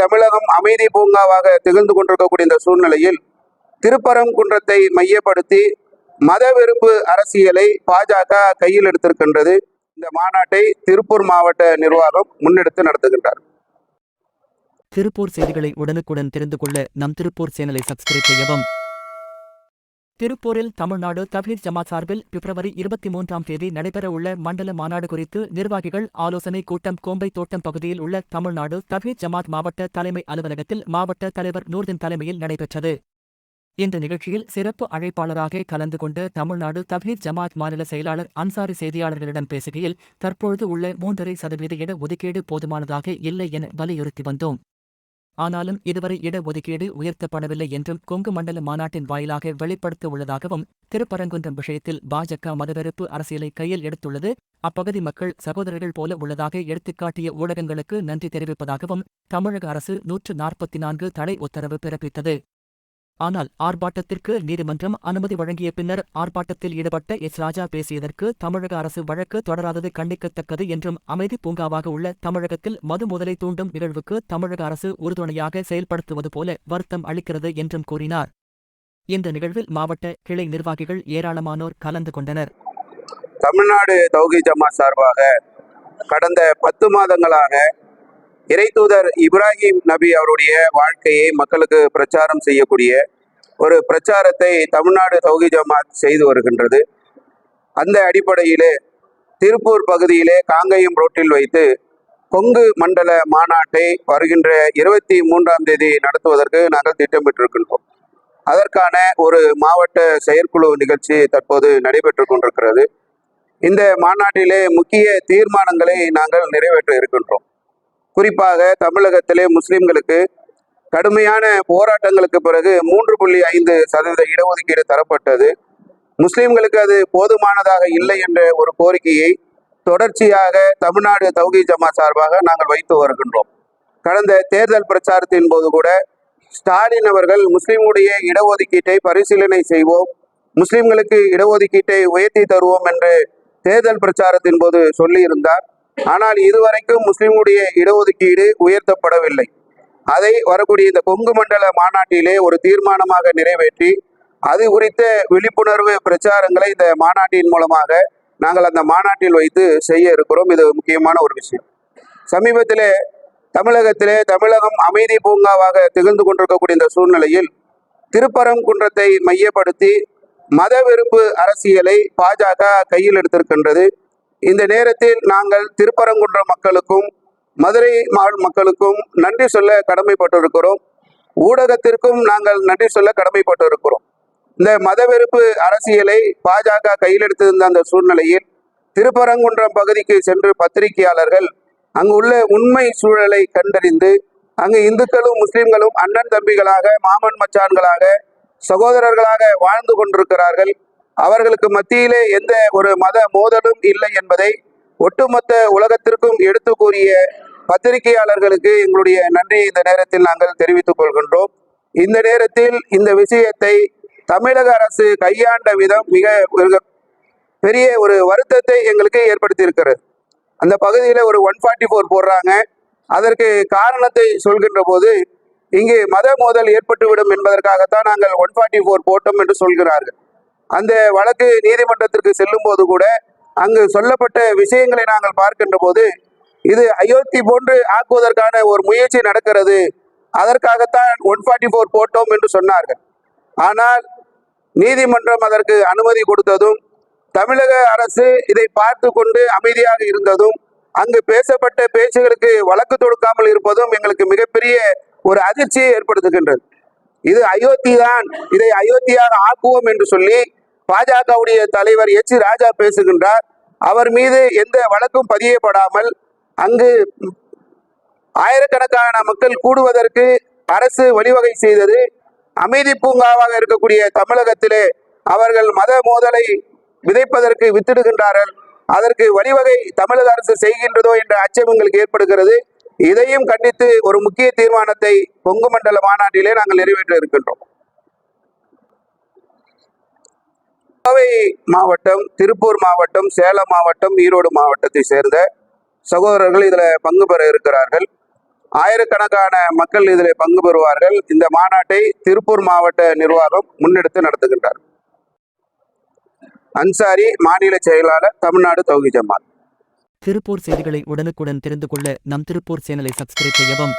தமிழகம் அமைதி பூங்காவாக திகழ்ந்து கொண்டிருக்கக்கூடிய இந்த சூழ்நிலையில் திருப்பரங்குன்றத்தை மையப்படுத்தி மத வெறுப்பு அரசியலை பாஜக கையில் எடுத்திருக்கின்றது. இந்த மாநாட்டை திருப்பூர் மாவட்ட நிர்வாகம் முன்னெடுத்து நடத்துகின்றார். திருப்பூர் செய்திகளை உடனுக்குடன் தெரிந்து கொள்ள நம் திருப்பூர் சேனலை சப்ஸ்கிரைப் செய்யவும். திருப்பூரில் தமிழ்நாடு தவ்ஹீத் ஜமாத் சார்பில் பிப்ரவரி இருபத்தி மூன்றாம் தேதி நடைபெறவுள்ள மண்டல மாநாடு குறித்து நிர்வாகிகள் ஆலோசனை கூட்டம் கோம்பை தோட்டம் பகுதியில் உள்ள தமிழ்நாடு தவ்ஹீத் ஜமாத் மாவட்ட தலைமை அலுவலகத்தில் மாவட்ட தலைவர் நூர்தின் தலைமையில் நடைபெற்றது. இந்த நிகழ்ச்சியில் சிறப்பு அழைப்பாளராக கலந்து கொண்ட தமிழ்நாடு தவ்ஹீத் ஜமாத் மாநில செயலாளர் அன்சாரி செய்தியாளர்களிடம் பேசுகையில் தற்பொழுது உள்ள மூன்றரை சதவீத இட ஒதுக்கீடு போதுமானதாக இல்லை என வலியுறுத்தி வந்தோம். ஆனாலும் இதுவரை இட ஒதுக்கீடு உயர்த்தப்படவில்லை என்றும் கொங்கு மண்டல மாநாட்டின் வாயிலாக வெளிப்படுத்த உள்ளதாகவும் திருப்பரங்குன்றம் விஷயத்தில் பாஜக மதவெறுப்பு அரசியலை கையில் எடுத்துள்ளது. அப்பகுதி மக்கள் சகோதரர்கள் போல உள்ளதாக எடுத்துக்காட்டிய ஊடகங்களுக்கு நன்றி தெரிவிப்பதாகவும் தமிழக அரசு நூற்று நாற்பத்தி நான்கு தடை உத்தரவு பிறப்பித்தது. ஆனால் ஆர்ப்பாட்டத்திற்கு நீதிமன்றம் அனுமதி வழங்கிய பின்னர் ஆர்ப்பாட்டத்தில் ஈடுபட்ட எஸ். ராஜா பேசியதற்கு தமிழக அரசு வழக்கு தொடராதது கண்டிக்கத்தக்கது என்றும் அமைதி பூங்காவாக உள்ள தமிழகத்தில் மது முதலை தூண்டும் நிகழ்வுக்கு தமிழக அரசு உறுதுணையாக செயல்படுத்துவது போல வருத்தம் அளிக்கிறது என்றும் கூறினார். இந்த நிகழ்வில் மாவட்ட கிளை நிர்வாகிகள் ஏராளமானோர் கலந்து கொண்டனர். தமிழ்நாடு தௌகி ஜமா சார்பாக கடந்த பத்து மாதங்களாக இறைத்தூதர் இப்ராஹிம் நபி அவருடைய வாழ்க்கையை மக்களுக்கு பிரச்சாரம் செய்யக்கூடிய ஒரு பிரச்சாரத்தை தமிழ்நாடு தௌகி ஜமாத் செய்து வருகின்றது. அந்த அடிப்படையிலே திருப்பூர் பகுதியிலே காங்கயம் ரோட்டில் வைத்து கொங்கு மண்டல மாநாட்டை வருகின்ற இருபத்தி மூன்றாம் தேதி நடத்துவதற்கு நாங்கள் திட்டமிட்டிருக்கின்றோம். அதற்கான ஒரு மாவட்ட செயற்குழு நிகழ்ச்சி தற்போது நடைபெற்று கொண்டிருக்கிறது. இந்த மாநாட்டிலே முக்கிய தீர்மானங்களை நாங்கள் நிறைவேற்ற இருக்கின்றோம். குறிப்பாக தமிழகத்திலே முஸ்லிம்களுக்கு கடுமையான போராட்டங்களுக்கு பிறகு மூன்று புள்ளி ஐந்து சதவீத இடஒதுக்கீடு தரப்பட்டது. முஸ்லிம்களுக்கு அது போதுமானதாக இல்லை என்ற ஒரு கோரிக்கையை தொடர்ச்சியாக தமிழ்நாடு தௌகி ஜமா சார்பாக நாங்கள் வைத்து வருகின்றோம். கடந்த தேர்தல் பிரச்சாரத்தின் போது கூட ஸ்டாலின் அவர்கள் முஸ்லிமுடைய இடஒதுக்கீட்டை பரிசீலனை செய்வோம் முஸ்லிம்களுக்கு இடஒதுக்கீட்டை உயர்த்தி தருவோம் என்று தேர்தல் பிரச்சாரத்தின் போது சொல்லியிருந்தார். ஆனால் இதுவரைக்கும் முஸ்லிம்களுடைய இடஒதுக்கீடு உயர்த்தப்படவில்லை. அதை வரக்கூடிய இந்த கொங்கு மண்டல மாநாட்டிலே ஒரு தீர்மானமாக நிறைவேற்றி அது குறித்த விழிப்புணர்வு பிரச்சாரங்களை இந்த மாநாட்டின் மூலமாக நாங்கள் அந்த மாநாட்டில் வைத்து செய்ய இருக்கிறோம். இது முக்கியமான ஒரு விஷயம். சமீபத்திலே தமிழகத்திலே தமிழகம் அமைதி பூங்காவாக திகழ்ந்து கொண்டிருக்கக்கூடிய இந்த சூழ்நிலையில் திருப்பரங்குன்றத்தை மையப்படுத்தி மத வெறுப்பு அரசியலை பாஜக கையில் எடுத்திருக்கின்றது. இந்த நேரத்தில் நாங்கள் திருப்பரங்குன்றம் மக்களுக்கும் மதுரை மாவட்ட மக்களுக்கும் நன்றி சொல்ல கடமைப்பட்டிருக்கிறோம். ஊடகத்திற்கும் நாங்கள் நன்றி சொல்ல கடமைப்பட்டிருக்கிறோம். இந்த மதவெறுப்பு அரசியலை பாஜக கையில் எடுத்திருந்த அந்த சூழ்நிலையில் திருப்பரங்குன்றம் பகுதிக்கு சென்று பத்திரிகையாளர்கள் அங்கு உள்ள உண்மை சூழலை கண்டறிந்து அங்கு இந்துக்களும் முஸ்லிம்களும் அண்ணன் தம்பிகளாக மாமன் மச்சான்களாக சகோதரர்களாக வாழ்ந்து கொண்டிருக்கிறார்கள். அவர்களுக்கு மத்தியிலே எந்த ஒரு மத மோதலும் இல்லை என்பதை ஒட்டுமொத்த உலகத்திற்கும் எடுத்து கூறிய பத்திரிகையாளர்களுக்கு எங்களுடைய நன்றியை இந்த நேரத்தில் நாங்கள் தெரிவித்துக் கொள்கின்றோம். இந்த நேரத்தில் இந்த விஷயத்தை தமிழக அரசு கையாண்ட விதம் மிக பெரிய ஒரு வருத்தத்தை எங்களுக்கு ஏற்படுத்தியிருக்கிறது. அந்த பகுதியில் ஒரு ஒன் ஃபார்ட்டி ஃபோர் போடுறாங்க. அதற்கு காரணத்தை சொல்கின்ற போது இங்கு மத மோதல் ஏற்பட்டுவிடும் என்பதற்காகத்தான் நாங்கள் ஒன் ஃபார்ட்டி ஃபோர் போட்டோம் என்று சொல்கிறார்கள். அந்த வழக்கு நீதிமன்றத்திற்கு செல்லும் போது கூட அங்கு சொல்லப்பட்ட விஷயங்களை நாங்கள் பார்க்கின்ற போது இது அயோத்தி போன்று ஆக்குவதற்கான ஒரு முயற்சி நடக்கிறது. அதற்காகத்தான் ஒன் ஃபார்ட்டி ஃபோர் போட்டோம் என்று சொன்னார்கள். ஆனால் நீதிமன்றம் அதற்கு அனுமதி கொடுத்ததும் தமிழக அரசு இதை பார்த்து கொண்டு அமைதியாக இருந்ததும் அங்கு பேசப்பட்ட பேச்சுகளுக்கு வழக்கு தொடுக்காமல் இருப்பதும் எங்களுக்கு மிகப்பெரிய ஒரு அதிர்ச்சியை ஏற்படுத்துகின்றது. இது அயோத்தி தான் இதை அயோத்தியாக ஆக்குவோம் என்று சொல்லி பாஜகவுடைய தலைவர் எச் ராஜா பேசுகின்றார். அவர் மீது எந்த வழக்கும் பதியப்படாமல் அங்கு ஆயிரக்கணக்கான மக்கள் கூடுவதற்கு அரசு வழிவகை செய்தது. அமைதி பூங்காவாக இருக்கக்கூடிய தமிழகத்திலே அவர்கள் மத மோதலை விதைப்பதற்கு வித்திடுகின்றார்கள். அதற்கு வழிவகை தமிழக அரசு செய்கின்றதோ என்ற அச்சம் எங்களுக்கு ஏற்படுகிறது. இதையும் கண்டித்து ஒரு முக்கிய தீர்மானத்தை கொங்கு மண்டல மாநாட்டிலே நாங்கள் நிறைவேற்ற இருக்கின்றோம். கோவை மாவட்டம் திருப்பூர் மாவட்டம் சேலம் மாவட்டம் ஈரோடு மாவட்டத்தை சேர்ந்த சகோதரர்கள் இதில் பங்கு பெற இருக்கிறார்கள். ஆயிரக்கணக்கான மக்கள் இதில் பங்கு பெறுவார்கள். இந்த மாநாட்டை திருப்பூர் மாவட்ட நிர்வாகம் முன்னெடுத்து நடத்துகின்றார். அன்சாரி மாநில செயலாளர் தமிழ்நாடு தௌகி ஜமால். திருப்பூர் செய்திகளை உடனுக்குடன் தெரிந்து கொள்ள நம் திருப்பூர் சேனலை சப்ஸ்கிரைப் செய்யவும்